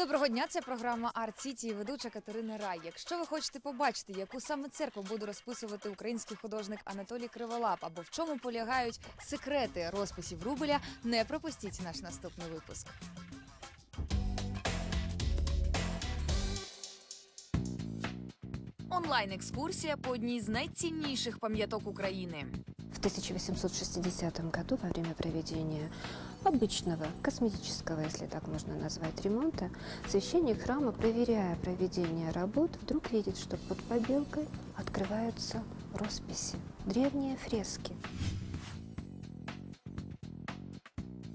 Доброго дня, це програма Арт Сіті і ведуча Катерина Рай. Якщо ви хочете побачити, яку саме церкву буде розписувати український художник Анатолій Криволап, або в чому полягають секрети розписів Рубеля, не пропустіть наш наступний випуск. Онлайн-екскурсія по одній з найцінніших пам'яток України. В 1860 году во время проведения обычного, косметического, если так можно назвать, ремонта, священник храма, проверяя проведение работ, вдруг видит, что под побелкой открываются росписи, древние фрески.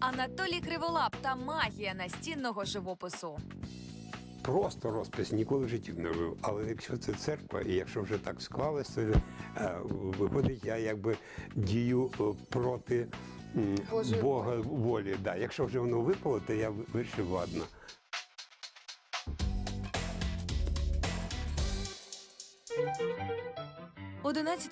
Анатолій Криволап та магія настінного живопису. Просто розпис ніколи в житті не робив. Але якщо це церква, і якщо вже так склалося, то е, виходить, я якби дію е, проти Божої Бога волі. Да. Якщо вже воно випало, то я вирішив ладно. –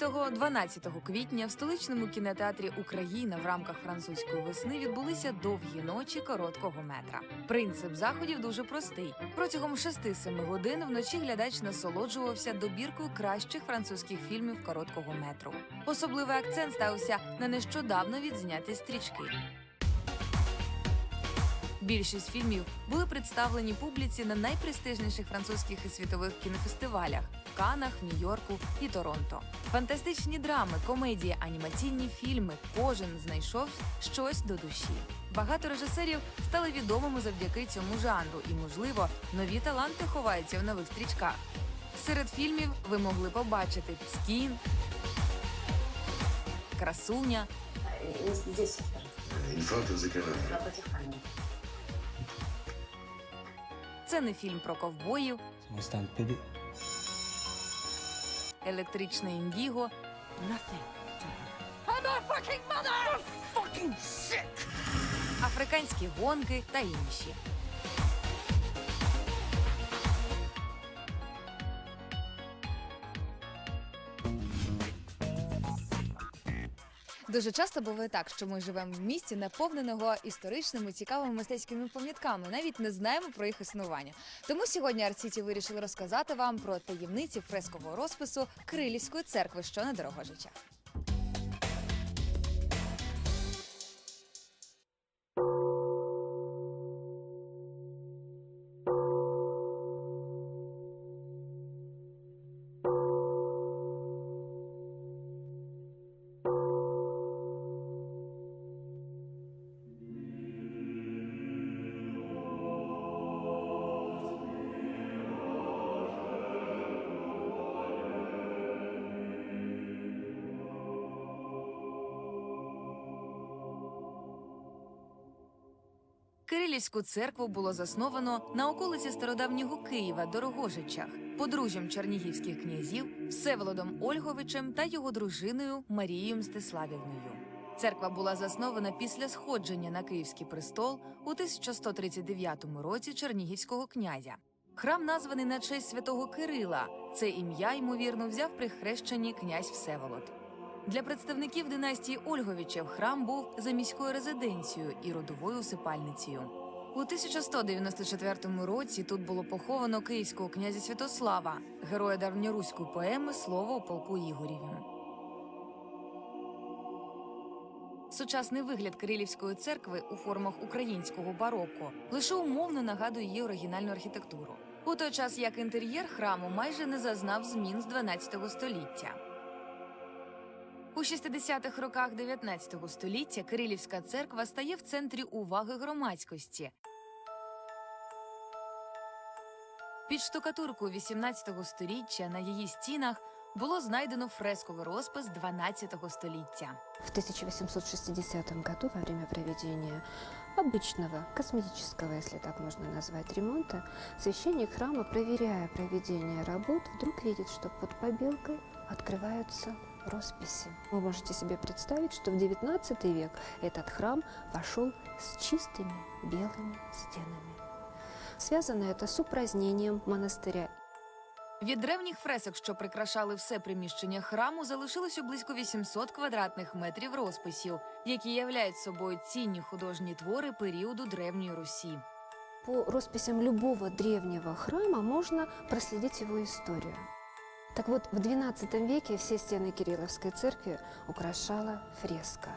11-12 квітня в столичному кінотеатрі Україна в рамках французької весни відбулися довгі ночі короткого метра. Принцип заходів дуже простий. Протягом 6-7 годин вночі глядач насолоджувався добіркою кращих французьких фільмів короткого метру. Особливий акцент стався на нещодавно відзняті стрічки. Більшість фільмів були представлені публіці на найпрестижніших французьких і світових кінофестивалях Канах, Нью-Йорку і Торонто. Фантастичні драми, комедії, анімаційні фільми. Кожен знайшов щось до душі. Багато режисерів стали відомими завдяки цьому жанру, і, можливо, нові таланти ховаються в нових стрічках. Серед фільмів ви могли побачити Скін, Красуня, це не фільм про ковбоїв, Son stand pivot. Fucking shit! африканські гонки та інші. Дуже часто буває так, що ми живемо в місті, наповненого історичними цікавими мистецькими пам'ятками, навіть не знаємо про їх існування. Тому сьогодні Арт-Сіті вирішили розказати вам про таємниці фрескового розпису Крилівської церкви, що на Дорогожичах. Кирилівську церкву було засновано на околиці стародавнього Києва Дорогожичах, подружжям чернігівських князів Всеволодом Ольговичем та його дружиною Марією Мстиславівною. Церква була заснована після сходження на Київський престол у 1139 році чернігівського князя. Храм названий на честь святого Кирила. Це ім'я, ймовірно, взяв при хрещенні князь Всеволод. Для представників династії Ольговичів храм був за міською резиденцією і родовою усипальницею. У 1194 році тут було поховано київського князя Святослава, героя давньоруської поеми Слово у полку Ігорєвім. Сучасний вигляд Кирилівської церкви у формах українського бароко лише умовно нагадує її оригінальну архітектуру. У той час як інтер'єр храму майже не зазнав змін з 12 століття. У 60-х роках 19 століття Кирилівська церква стає в центрі уваги громадськості. Під штукатуркою 18 століття на її стінах було знайдено фресковий розпис 12 століття. В 1860 году во время проведения обычного, косметического, если так можно назвать, ремонта, священник храма, проверяя проведение работ, вдруг видит, что под побелкой открываются росписи. Вы можете себе представить, что в XIX век этот храм вошел с чистыми белыми стенами. Связано это с упразднением монастыря Від древніх фресок, що прикрашали все приміщення храму, залишилося близько 800 квадратних метрів розписів, які являють собою цінні художні твори періоду древньої Русі. По росписям любого древнего храма можно проследить его историю. Так вот, в XII веке все стены Кирилловской церкви украшала фреска.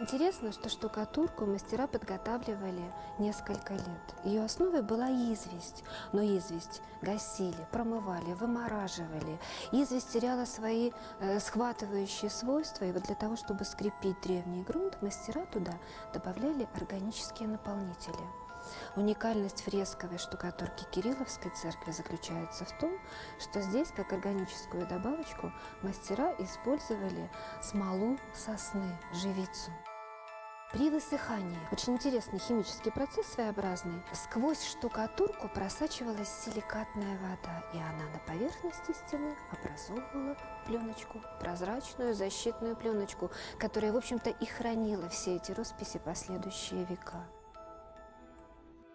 Интересно, что штукатурку мастера подготавливали несколько лет. Ее основой была известь, но известь гасили, промывали, вымораживали. Известь теряла свои э, схватывающие свойства, и вот для того, чтобы скрепить древний грунт, мастера туда добавляли органические наполнители. Уникальность фресковой штукатурки Кирилловской церкви заключается в том, что здесь, как органическую добавочку, мастера использовали смолу сосны, живицу. При высыхании, очень интересный химический процесс своеобразный, сквозь штукатурку просачивалась силикатная вода, и она на поверхности стены образовывала пленочку, прозрачную защитную пленочку, которая, в общем-то, и хранила все эти росписи последующие века.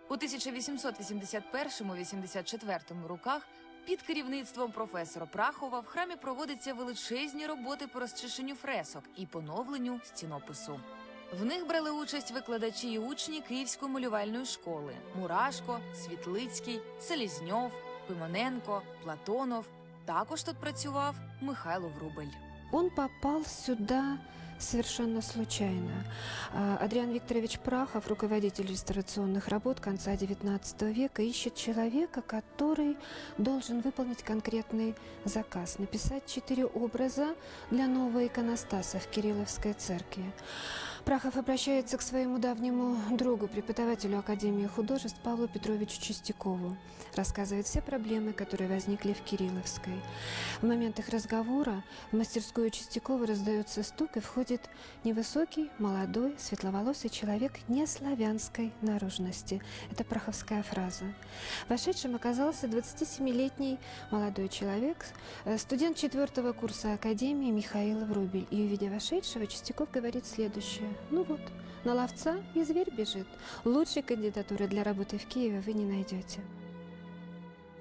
У 1881-84 роках під керівництвом професора Прахова в храмі проводяться величезні роботи по розчищенню фресок і поновленню стінопису. В них брали участь викладачі і учні Київської малювальної школи: Мурашко, Світлицький, Селізньов, Пимоненко, Платонов. Також тут працював Михайло Врубель. Он попал сюда совершенно случайно. А, Адриан Викторович Прахов, руководитель реставрационных работ конца XIX века, ищет человека, который должен выполнить конкретный заказ, написать четыре образа для нового иконостаса в Кирилловской церкви. Прахов обращается к своему давнему другу, преподавателю Академии художеств Павлу Петровичу Чистякову. Рассказывает все проблемы, которые возникли в Кирилловской. В момент их разговора в мастерскую Чистякова раздается стук, и входит невысокий, молодой, светловолосый человек неславянской наружности. Это праховская фраза. Вошедшим оказался 27-летний молодой человек, э, студент четвертого курса Академии Михаил Врубель. И, увидя вошедшего, Чистяков говорит следующее. Ну вот, на ловца и зверь бежит. Лучшей кандидатуры для работы в Киеве вы не найдете.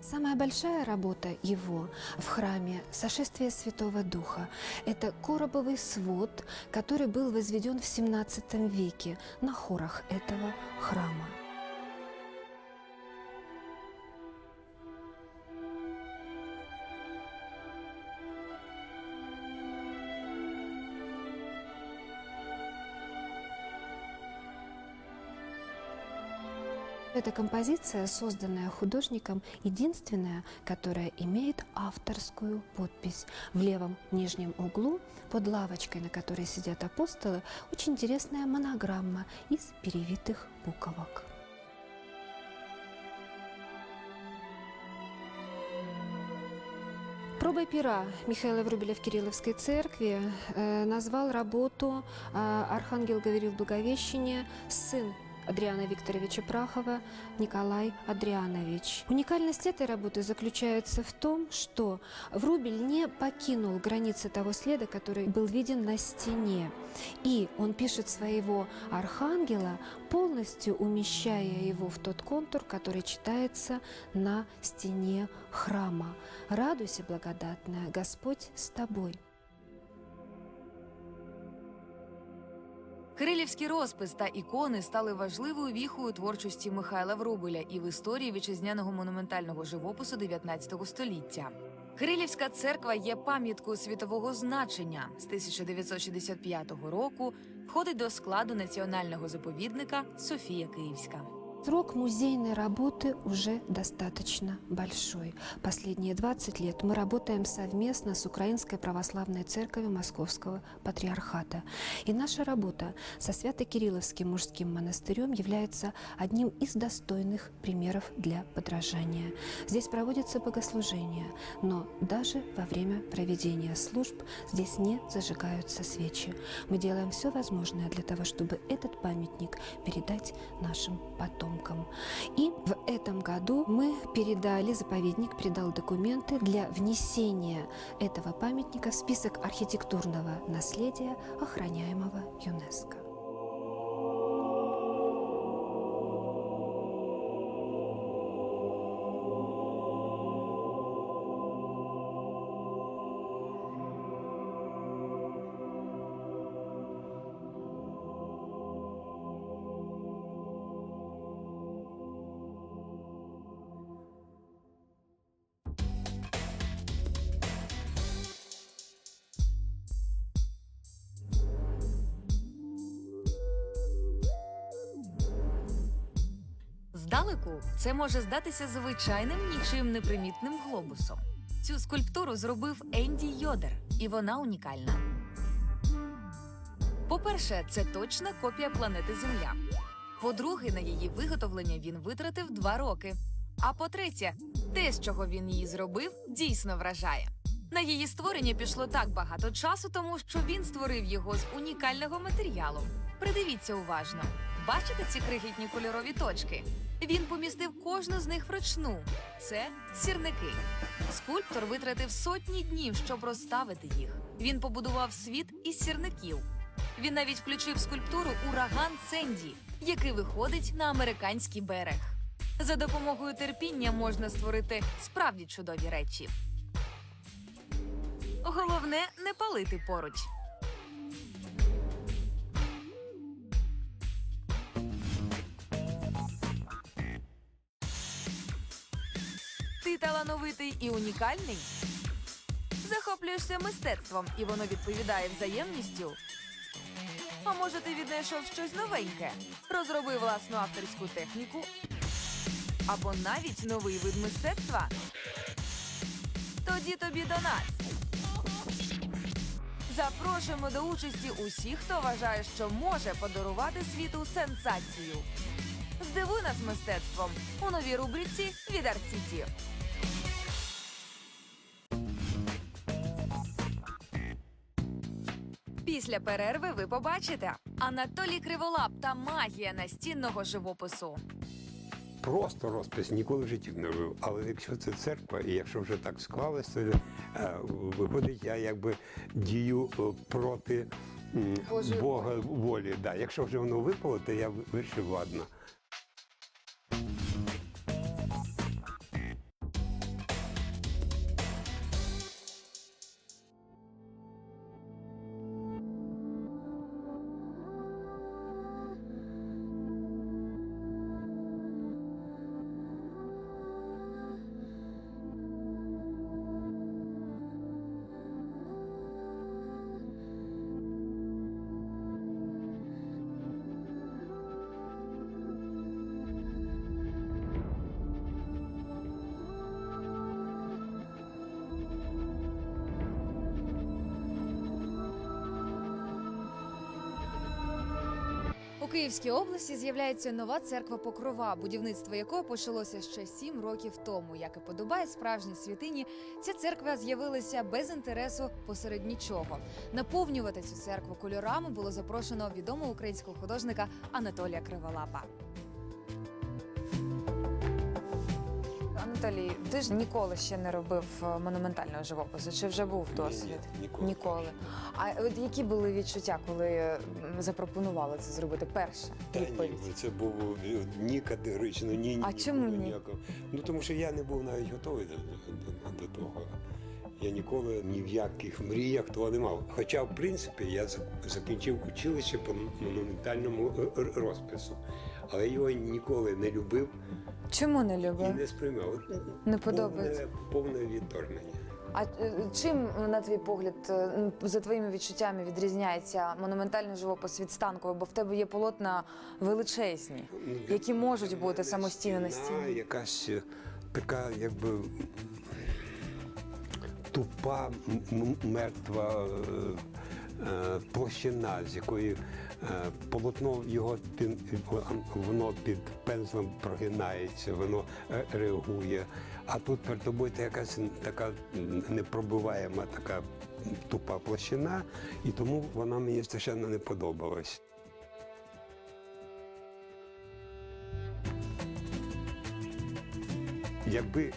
Самая большая работа его в храме «Сошествие Святого Духа» – это коробовый свод, который был возведен в XVII веке на хорах этого храма. Эта композиция, созданная художником, единственная, которая имеет авторскую подпись. В левом нижнем углу, под лавочкой, на которой сидят апостолы, очень интересная монограмма из перевитых буквок. Пробой пера Михаила Врубеля в Кирилловской церкви э, назвал работу э, архангел Гаврил Благовещения сын Адриана Викторовича Прахова Николай Адрианович. Уникальность этой работы заключается в том, что Врубель не покинул границы того следа, который был виден на стене. И он пишет своего архангела, полностью умещая его в тот контур, который читается на стене храма. «Радуйся, благодатная, Господь с тобой». Кирилівський розпис та ікони стали важливою віхою творчості Михайла Врубеля і в історії вітчизняного монументального живопису 19 століття. Кирилівська церква є пам'яткою світового значення. З 1965 року входить до складу національного заповідника Софія Київська. Срок музейной работы уже достаточно большой. Последние 20 лет мы работаем совместно с Украинской Православной Церковью Московского Патриархата. И наша работа со Свято-Кирилловским мужским монастырем является одним из достойных примеров для подражания. Здесь проводятся богослужения, но даже во время проведения служб здесь не зажигаются свечи. Мы делаем все возможное для того, чтобы этот памятник передать нашим потомкам. И в этом году мы передали, заповедник передал документы для внесения этого памятника в список архитектурного наследия, охраняемого ЮНЕСКО. Здалеку це може здатися звичайним нічим непримітним глобусом. Цю скульптуру зробив Енді Йодер, і вона унікальна. По-перше, це точна копія планети Земля. По-друге, на її виготовлення він витратив два роки. А по-третє, те, з чого він її зробив, дійсно вражає. На її створення пішло так багато часу, тому що він створив його з унікального матеріалу. Придивіться уважно. Бачите ці крихітні кольорові точки? Він помістив кожну з них вручну. Це сірники. Скульптор витратив сотні днів, щоб розставити їх. Він побудував світ із сірників. Він навіть включив скульптуру ураган Сенді, який виходить на американський берег. За допомогою терпіння можна створити справді чудові речі. Головне не палити поруч. Ти талановитий і унікальний. Захоплюєшся мистецтвом, і воно відповідає взаємністю. А може, ти віднайшов щось новеньке, розробив власну авторську техніку або навіть новий вид мистецтва? Тоді тобі до нас. Запрошуємо до участі усіх, хто вважає, що може подарувати світу сенсацію. Здивуй нас мистецтвом у новій рубриці від Арт-Сіті. Після перерви ви побачите Анатолій Криволап та магія настінного живопису. Просто розпис ніколи в житті не робив. Але якщо це церква, і якщо вже так склалося, то е, виходить, я якби дію е, проти Божої Бога волі. Да. Якщо вже воно випало, то я вирішив, ладно. Київській області з'являється нова церква Покрова, будівництво якої почалося ще сім років тому. Як і подобає справжній святині, ця церква з'явилася без інтересу посеред нічого. Наповнювати цю церкву кольорами було запрошено відомого українського художника Анатолія Криволапа. Анатолій, ти ж ніколи ще не робив е, монументального живопису. Чи вже був досвід? ніколи. Ніколи. А от які були відчуття, коли запропонували це зробити перше? Та ні, це було ні категорично, ні, ні А ні чому ні? ніякого. Ну тому що я не був навіть готовий до, до, до того. Я ніколи ні в яких мріях того не мав. Хоча, в принципі, я закінчив училище по монументальному е, розпису, але його ніколи не любив Чому не і любив? не сприймав. Не подобається. Повне, повне відторгнення. А е, чим, на твій погляд, е, м, за твоїми відчуттями відрізняється монументальний живопис від станкового? Бо в тебе є полотна величезні, Ну, які можуть бути самостійно на стіна стіні. Якась е, така, якби тупа, м- м- мертва е, е, площина, з якої полотно його воно під пензлем прогинається, воно е, реагує. А тут перед тобою якась така непробиваєма, така тупа площина, і тому вона мені страшенно не подобалась. Якби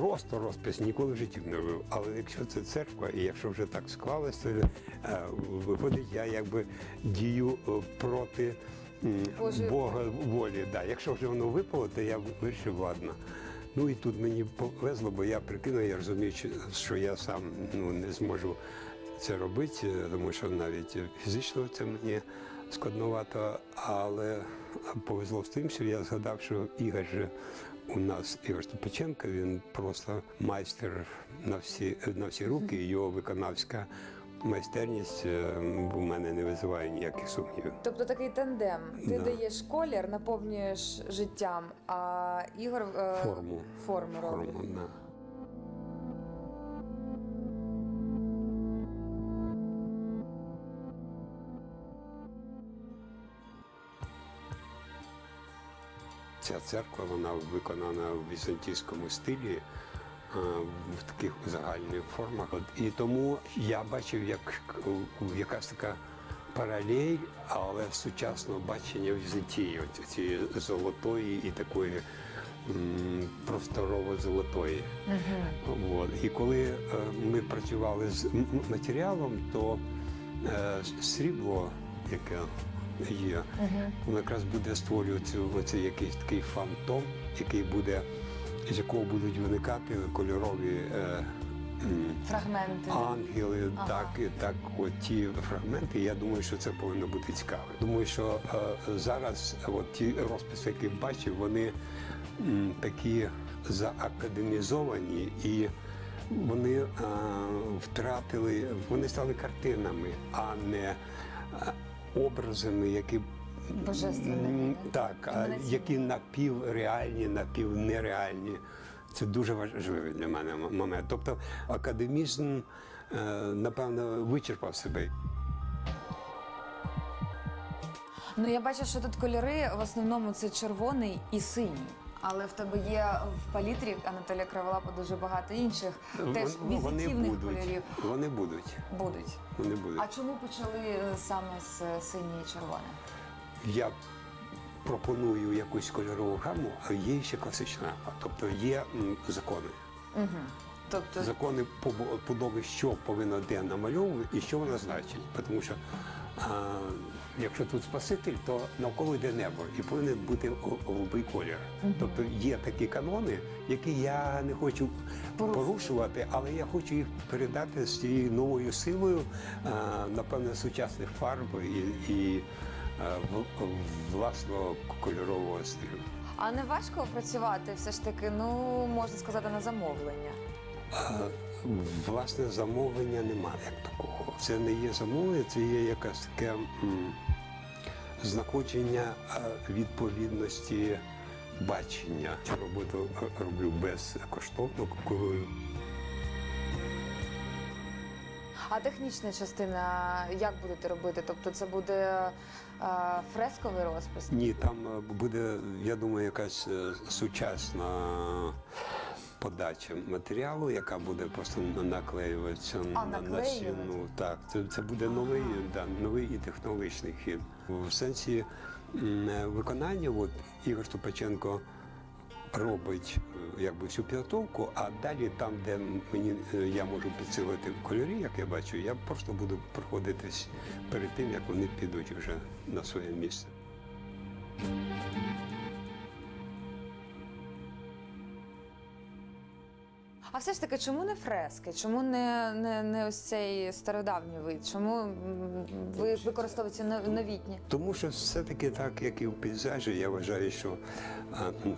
просто розпис ніколи в житті не робив. Але якщо це церква, і якщо вже так склалося, е, виходить, я якби дію е, проти м, Божої Бога волі. Да. Якщо вже воно випало, то я вирішив, ладно. Ну і тут мені повезло, бо я прикинув, я розумію, що- що я сам ну, не зможу це робити, е, тому що навіть фізично це мені складновато, але повезло з тим, що я згадав, що Ігор же у нас Ігор Ступиченко, він просто майстер на всі, на всі руки, його виконавська майстерність е, у мене не визиває ніяких сумнівів. Тобто такий тандем. Ти Да. даєш колір, наповнюєш життям, а Ігор е, Форму. форму робить. Форму, да. Церква вона виконана в візантійському стилі, е, в таких загальних формах. І тому я бачив, як якась така паралель, але сучасного бачення Візантії, цієї золотої і такої м, просторово-золотої. От. І коли е, ми працювали з матеріалом, то е, срібло, яке є, воно якраз буде створювати оцей якийсь такий фантом, який буде, з якого будуть виникати кольорові е, Фрагменти. ангели, Ага. так, і так, от ті фрагменти. Я думаю, що це повинно бути цікаво. Думаю, що е, зараз от ті розписи, які бачив, вони м, такі заакадемізовані і. Вони е, втратили, вони стали картинами, а не е, образами, які Божественними, так, а які напівреальні, напівнереальні. Це дуже важливий для мене момент. Тобто академізм, е, напевно, вичерпав себе. Ну я бачу, що тут кольори в основному це червоний і синій. Але в тебе є в палітрі Анатолія Криволапа дуже багато інших теж Вон- вони візитивних будуть. кольорів Вони будуть. будуть. Вони будуть. А чому почали е, саме з е, синій і червоне? Я пропоную якусь кольорову гаму, а є ще класична гама. Тобто є м, закони. Тобто Закони побу- побудови, що повинно де намальовувати і що воно значить. Тому що а, якщо тут Спаситель, то навколо йде небо і повинен бути го- голубий колір. Тобто є такі канони, які я не хочу порушувати, але я хочу їх передати з цією новою силою, напевно, сучасних фарб і, і власного кольорового стилю. А не важко працювати все ж таки, ну можна сказати, на замовлення. А, Власне, замовлення немає як такого. Це не є замовлення, це є якась таке знаходження відповідності бачення. Цю роботу е, роблю безкоштовно, коли А технічна частина як будете робити? Тобто це буде е, фресковий розпис? ні, там е, буде, я думаю, якась е, сучасна подача матеріалу, яка буде просто наклеюватися на, на стіну. Так, це, це буде новий, да, технологічний хід. В сенсі виконання, от Ігор Ступаченко робить е, якби всю підготовку, а далі там, де мені е, я можу підсилити кольорі, як я бачу, я просто буду проходитись перед тим, як вони підуть вже на своє місце. А все ж таки, чому не фрески? Чому не, не, не ось цей стародавній вид? Чому ви використовуєте нов- новітні? Тому що все-таки так, як і в пейзажі, я вважаю, що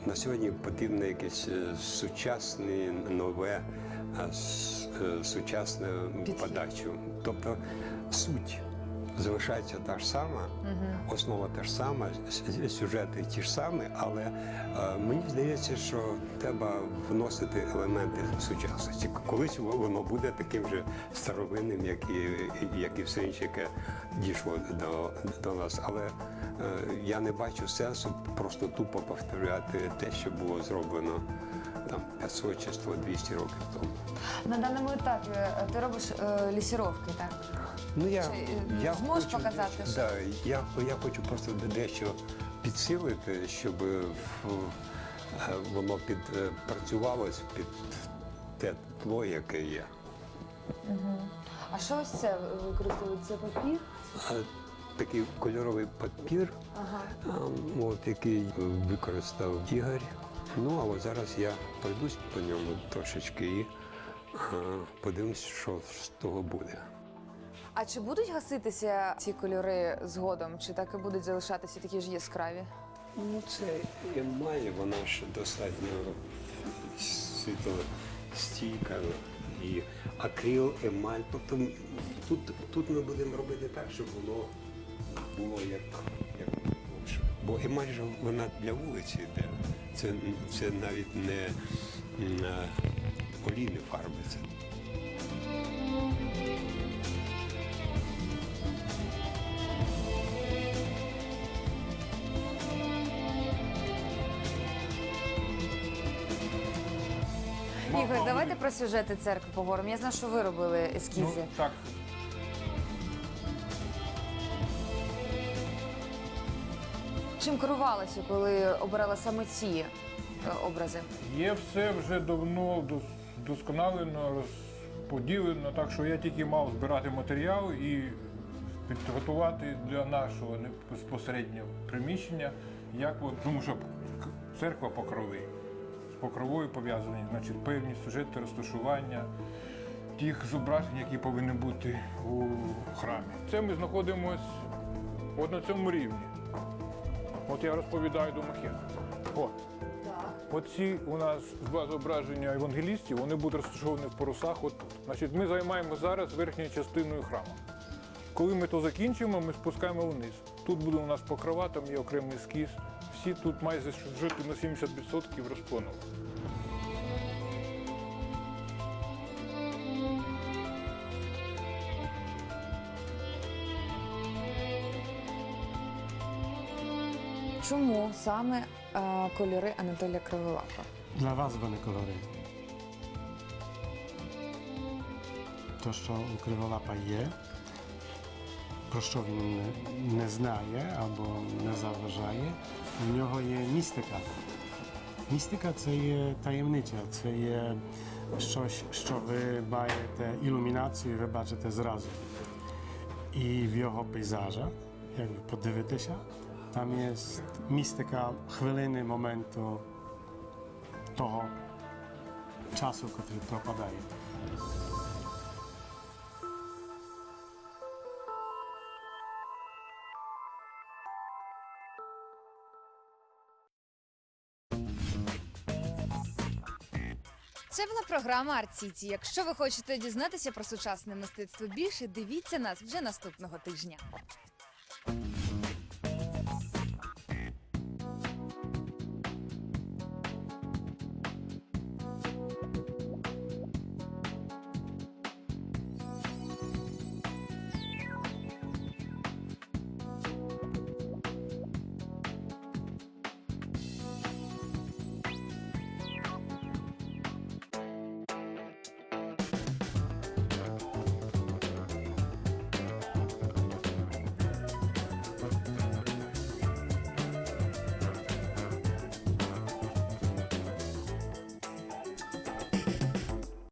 на сьогодні потрібно якесь е, сучасне, нове, е, сучасне подачу. Тобто суть залишається та ж сама, основа та ж сама, сюжети ті ж самі, але е, мені здається, що треба вносити елементи сучасності. Колись воно буде таким же старовинним, як і, як і все інше, яке дійшло до, до нас. Але е, я не бачу сенсу просто тупо повторяти те, що було зроблено там 500 чи 100, 200 років тому. На даному етапі е, ти робиш е, лісіровки, так? Ну я, Чи, е, я зможеш хочу показати, що- Да, я, я хочу просто дещо підсилити, щоб е, в- е, воно підпрацювалось під те тло, яке є. А що ось це використовується папір? Такий кольоровий папір, Ага. от, який використав Ігор. Ну, а от зараз я пройдусь по ньому трошечки і а, подивимось, що з того буде. А чи будуть гаситися ці кольори згодом, чи так і будуть залишатися такі ж яскраві? Ну, це емаль, вона ж достатньо світлостійка. і акрил, емаль. Тобто тут, тут ми будемо робити так, щоб воно було як, як лучше. Бо емаль же вона для вулиці йде. Це, це навіть не е, олійні фарби. Це Ігор, давайте про сюжети церкви поговоримо. Я знаю, що ви робили ескізи. Ну, так, Чим керувалася, коли обирала саме ці е, образи? є все вже давно дос- досконалено, розподілено, так що я тільки мав збирати матеріал і підготувати для нашого не- безпосереднього приміщення, як от, тому що к- церква покрови. Покровою пов'язані, значить, певні сюжети розташування тих зображень, які повинні бути у храмі. Це ми знаходимося от на цьому рівні. От я розповідаю до макету. От. Оці у нас два зображення евангелістів, вони будуть розташовані в парусах. От тут. Значить, ми займаємо зараз верхньою частиною храму. Коли ми то закінчимо, ми спускаємо вниз. Тут буде у нас покрова, там є окремий ескіз. Всі тут майже жити на 70% розпланові. Чому саме е, кольори Анатолія Криволапа? Для вас вони кольори. То, що у Криволапа є, про що він не, не знає або не заважає, у нього є містика. Містика це є таємниця, це є щось, що ви маєте ілюмінацію, ви бачите зразу. І в його пейзажах, як ви подивитеся, там є містика хвилини моменту того часу, програма Арт Сіті. Якщо ви хочете дізнатися про сучасне мистецтво більше, дивіться нас вже наступного тижня.